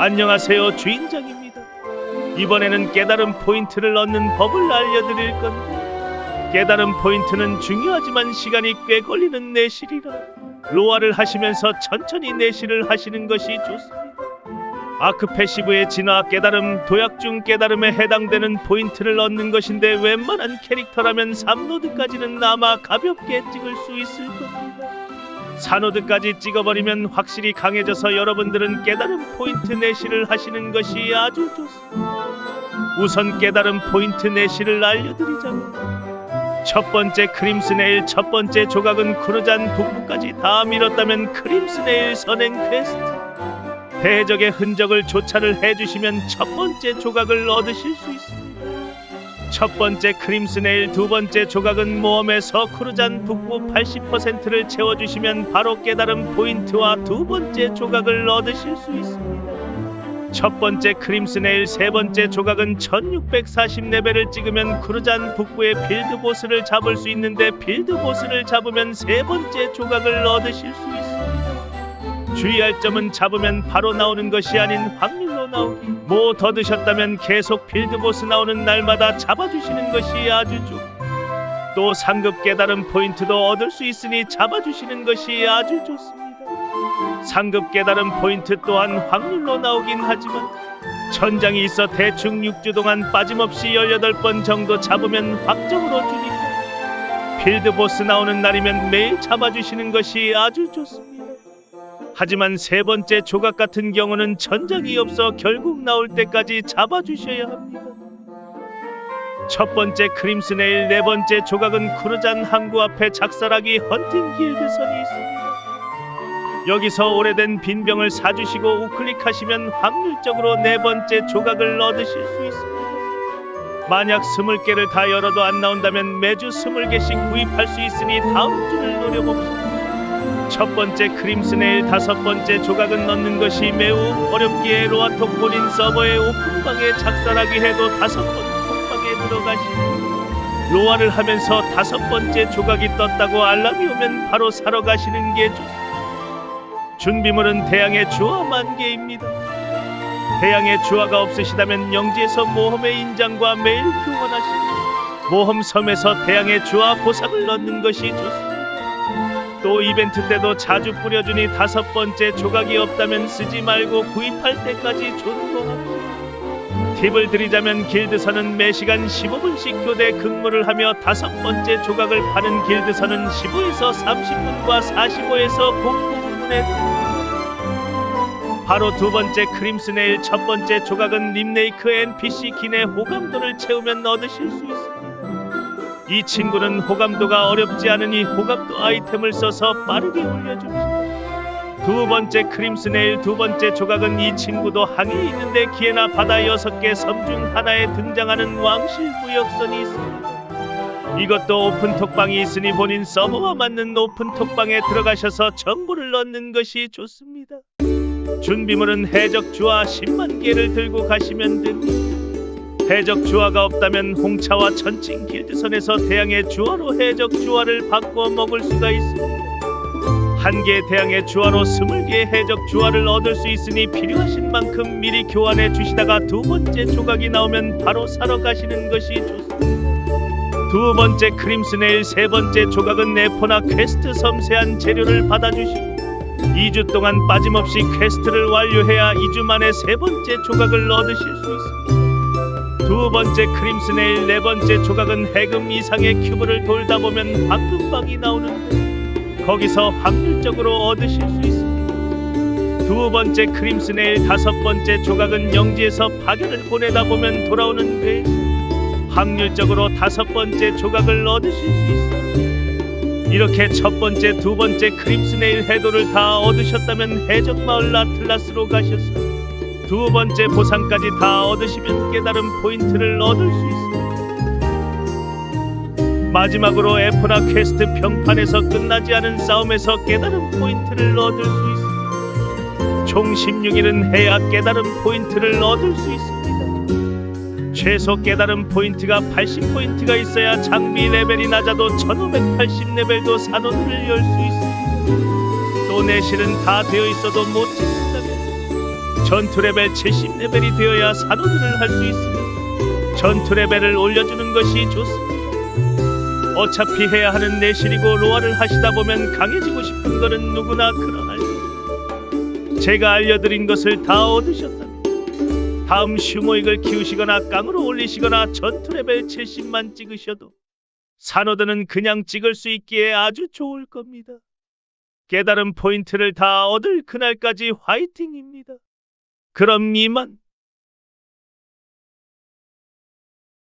안녕하세요 주인장입니다. 이번에는 깨달음 포인트를 얻는 법을 알려드릴 건데 깨달음 포인트는 중요하지만 시간이 꽤 걸리는 내실이라 로아를 하시면서 천천히 내실을 하시는 것이 좋습니다. 아크 패시브의 진화 깨달음 도약 중 깨달음에 해당되는 포인트를 얻는 것인데 웬만한 캐릭터라면 3노드까지는 아마 가볍게 찍을 수 있을 겁니다. 4노드까지 찍어버리면 확실히 강해져서 여러분들은 깨달음 포인트 내실을 하시는 것이 아주 좋습니다. 우선 깨달음 포인트 내실을 알려드리자면 첫 번째 크림스네일 첫 번째 조각은 쿠르잔 북부까지 다 밀었다면 크림스네일 선행 퀘스트 대적의 흔적을 조차를 해주시면 첫 번째 조각을 얻으실 수 있습니다. 첫 번째 크림스네일 두 번째 조각은 모험에서 쿠르잔 북부 80%를 채워주시면 바로 깨달음 포인트와 두 번째 조각을 얻으실 수 있습니다. 첫 번째 크림스네일 세 번째 조각은 1640레벨을 찍으면 쿠르잔 북부의 필드보스를 잡을 수 있는데 필드보스를 잡으면 세 번째 조각을 얻으실 수 있습니다. 주의할 점은 잡으면 바로 나오는 것이 아닌 확률로 나오기. 뭐 더 드셨다면 계속 필드보스 나오는 날마다 잡아주시는 것이 아주 좋. 또 상급 깨달음 포인트도 얻을 수 있으니 잡아주시는 것이 아주 좋습니다. 상급 깨달음 포인트 또한 확률로 나오긴 하지만 천장이 있어 대충 6주 동안 빠짐없이 18번 정도 잡으면 확정으로 주니까 필드보스 나오는 날이면 매일 잡아주시는 것이 아주 좋습니다. 하지만 세 번째 조각 같은 경우는 천장이 없어 결국 나올 때까지 잡아주셔야 합니다. 첫 번째 크림스네일 네 번째 조각은 쿠르잔 항구 앞에 작살하기 헌팅 길드선이 있습니다. 여기서 오래된 빈병을 사주시고 우클릭하시면 확률적으로 네 번째 조각을 얻으실 수 있습니다. 만약 스물 개를 다 열어도 안 나온다면 매주 스물 개씩 구입할 수 있으니 다음 주를 노려봅시다. 첫 번째 크림스네일 다섯 번째 조각은 넣는 것이 매우 어렵기에 로아톡 본인 서버의 오픈방에 작살하기 해도 다섯 번 톡방에 들어가시고 로아를 하면서 다섯 번째 조각이 떴다고 알람이 오면 바로 사러 가시는 게 좋습니다. 준비물은 대양의 주화 만 개입니다. 대양의 주화가 없으시다면 영지에서 모험의 인장과 매일 교환하시고 모험 섬에서 대양의 주화 보상을 넣는 것이 좋습니다. 또 이벤트 때도 자주 뿌려주니 다섯 번째 조각이 없다면 쓰지 말고 구입할 때까지 존버합니다. 팁을 드리자면 길드선은 매시간 15분씩 교대 근무를 하며 다섯 번째 조각을 파는 길드선은 15에서 30분과 45에서 09분에 바로 두 번째 크림스네일 첫 번째 조각은 림네이크 NPC 기내 호감도를 채우면 얻으실 수 있습니다. 이 친구는 호감도가 어렵지 않으니 호감도 아이템을 써서 빠르게 올려줍니다. 두 번째 크림스네일 두 번째 조각은 이 친구도 항에 있는데 기에나 바다 여섯 개 섬 중 하나에 등장하는 왕실 무역선이 있습니다. 이것도 오픈 톡방이 있으니 본인 서버와 맞는 오픈 톡방에 들어가셔서 정보를 넣는 것이 좋습니다. 준비물은 해적 주화 10만 개를 들고 가시면 됩니다. 해적 주화가 없다면 홍차와 천칭 길드선에서 대양의 주화로 해적 주화를 바꿔 먹을 수가 있습니다. 한 개의 대양의 주화로 스물 개의 해적 주화를 얻을 수 있으니 필요하신 만큼 미리 교환해 주시다가 두 번째 조각이 나오면 바로 사러 가시는 것이 좋습니다. 두 번째 크림스네일 세 번째 조각은 네포나 퀘스트 섬세한 재료를 받아주시고 2주 동안 빠짐없이 퀘스트를 완료해야 2주 만에 세 번째 조각을 얻으실 수 있습니다. 두 번째 크림스네일 네 번째 조각은 해금 이상의 큐브를 돌다 보면 황금박이 나오는데 거기서 확률적으로 얻으실 수 있습니다. 두 번째 크림스네일 다섯 번째 조각은 영지에서 파견을 보내다 보면 돌아오는 배 확률적으로 다섯 번째 조각을 얻으실 수 있습니다. 이렇게 첫 번째, 두 번째 크림스네일 해도를 다 얻으셨다면 해적마을 라틀라스로 가셔서 두 번째 보상까지 다 얻으시면 깨달은 포인트를 얻을 수 있습니다. 마지막으로 에포나 퀘스트 평판에서 끝나지 않은 싸움에서 깨달은 포인트를 얻을 수 있습니다. 총 16일은 해야 깨달은 포인트를 얻을 수 있습니다. 최소 깨달음 포인트가 80포인트가 있어야 장비 레벨이 낮아도 1580레벨도 산호를 열수 있습니다. 또 내실은 다 되어 있어도 못 찍는다면 전투 레벨 70레벨이 되어야 산호들을 할 수 있으며 전투 레벨을 올려주는 것이 좋습니다. 어차피 해야 하는 내실이고 로아를 하시다 보면 강해지고 싶은 거는 누구나 그러할 겁니다. 제가 알려드린 것을 다 얻으셨다면 다음 슈모익을 키우시거나 깡으로 올리시거나 전투 레벨 70만 찍으셔도 산호드는 그냥 찍을 수 있기에 아주 좋을 겁니다. 깨달은 포인트를 다 얻을 그날까지 화이팅입니다. 그럼 이만